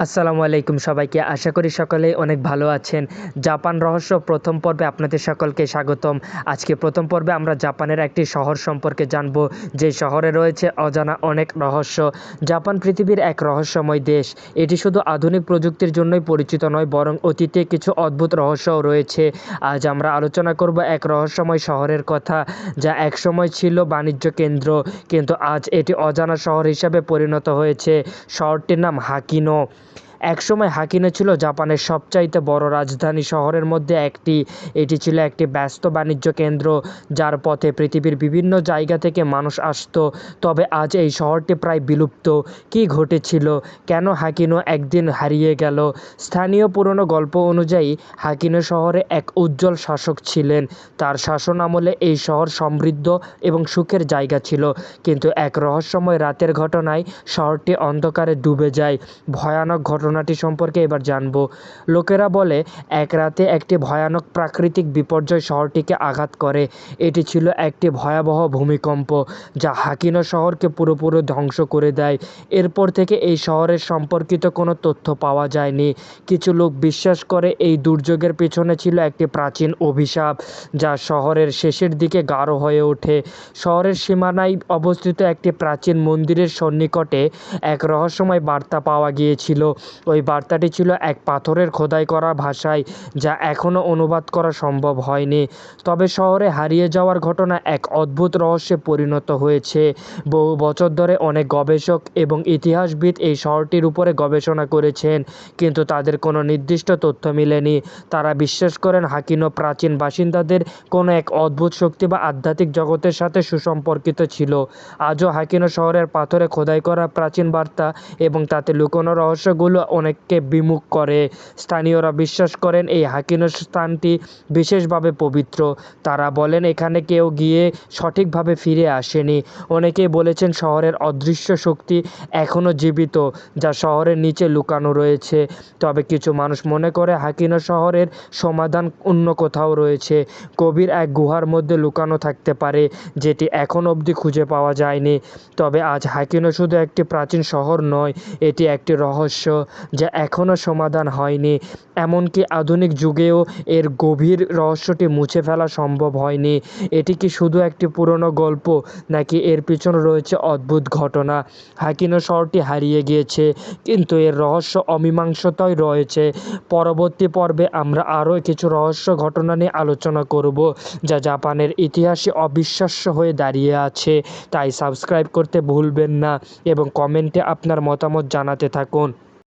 আসসালামু আলাইকুম সবাইকে। আশা করি সকলেই অনেক ভালো আছেন। জাপান রহস্য প্রথম পর্বে আপনাদের সকলকে স্বাগতম। আজকে প্রথম পর্বে আমরা জাপানের একটি শহর সম্পর্কে জানব। যে শহরে রয়েছে অজানা অনেক রহস্য। জাপান পৃথিবীর এক রহস্যময় দেশ। এটি শুধু আধুনিক প্রযুক্তির জন্যই পরিচিত নয়, বরং অতীতে কিছু অদ্ভুত রহস্যও রয়েছে। আজ আমরা আলোচনা করব এক রহস্যময় শহরের কথা, যা একসময় ছিল বাণিজ্য কেন্দ্র, কিন্তু আজ এটি অজানা শহর হিসাবে পরিণত হয়েছে। শহরটির নাম হাকিনো। একসময় হাকিনো ছিল জাপানের সবচাইতে বড় রাজধানী শহরের মধ্যে একটি। এটি ছিল একটি ব্যস্ত বাণিজ্য কেন্দ্র, যার পথে পৃথিবীর বিভিন্ন জায়গা থেকে মানুষ আসতো। তবে আজ এই শহরটি প্রায় বিলুপ্ত। কী ঘটেছিল? কেন হাকিনো একদিন হারিয়ে গেল? স্থানীয় পুরনো গল্প অনুযায়ী হাকিনো শহরে এক উজ্জ্বল শাসক ছিলেন। তার শাসন আমলে এই শহর সমৃদ্ধ এবং সুখের জায়গা ছিল। কিন্তু এক রহস্যময় রাতের ঘটনায় শহরটি অন্ধকারে ডুবে যায়। ভয়ানক ঘটনাটি সম্পর্কে এবার জানব। লোকেরা বলে, এক রাতে একটি ভয়ানক প্রাকৃতিক বিপর্যয় শহরটিকে আঘাত করে। এটি ছিল একটি ভয়াবহ ভূমিকম্প, যা হাকিনো শহরকে পুরোপুরি ধ্বংস করে দেয়। এরপর থেকে এই শহরের সম্পর্কিত কোনো তথ্য পাওয়া যায়নি। কিছু লোক বিশ্বাস করে, এই দুর্যোগের পেছনে ছিল একটি প্রাচীন অভিশাপ, যা শহরের শেষের দিকে গাঢ় হয়ে ওঠে। শহরের সীমানায় অবস্থিত একটি প্রাচীন মন্দিরের সন্নিকটে এক রহস্যময় বার্তা পাওয়া গিয়েছিল। ওই বার্তাটি ছিল এক পাথরের খোদাই করা ভাষায়, যা এখনও অনুবাদ করা সম্ভব হয়নি। তবে শহরে হারিয়ে যাওয়ার ঘটনা এক অদ্ভুত রহস্যে পরিণত হয়েছে। বহু বছর ধরে অনেক গবেষক এবং ইতিহাসবিদ এই শহরটির উপরে গবেষণা করেছেন, কিন্তু তাদের কোনো নির্দিষ্ট তথ্য মিলেনি। তারা বিশ্বাস করেন হাকিনো প্রাচীন বাসিন্দাদের কোনো এক অদ্ভুত শক্তি বা আধ্যাত্মিক জগতের সাথে সুসম্পর্কিত ছিল। আজও হাকিনো শহরের পাথরে খোদাই করা প্রাচীন বার্তা এবং তাতে লুকোনো রহস্যগুলো অনেককে বিমুখ করে। স্থানীয়রা বিশ্বাস করেন এই হাকিনো স্থানটি বিশেষভাবে পবিত্র। তারা বলেন, এখানে কেউ গিয়ে সঠিকভাবে ফিরে আসেনি। অনেকেই বলেছেন, শহরের অদৃশ্য শক্তি এখনও জীবিত, যা শহরের নিচে লুকানো রয়েছে। তবে কিছু মানুষ মনে করে হাকিনো শহরের সমাধান অন্য কোথাও রয়েছে। কবির এক গুহার মধ্যে লুকানো থাকতে পারে, যেটি এখন অবধি খুঁজে পাওয়া যায়নি। তবে আজ হাকিনো শুধু একটি প্রাচীন শহর নয়, এটি একটি রহস্য। যা এখনও সমাধান হয়নি। এমনকি আধুনিক যুগেও এর গভীর রহস্যটি মুছে ফেলা সম্ভব হয়নি। এটি কি শুধু একটি পুরনো গল্প, নাকি এর পিছনে রয়েছে অদ্ভুত ঘটনা? হাকিনো শহরটি হারিয়ে গিয়েছে, কিন্তু এর রহস্য অমীমাংসতই রয়েছে। পরবর্তী পর্বে আমরা আরও কিছু রহস্য ঘটনা নিয়ে আলোচনা করব, যা জাপানের ইতিহাসে অবিশ্বাস্য হয়ে দাঁড়িয়ে আছে। তাই সাবস্ক্রাইব করতে ভুলবেন না, এবং কমেন্টে আপনার মতামত জানাতে থাকুন।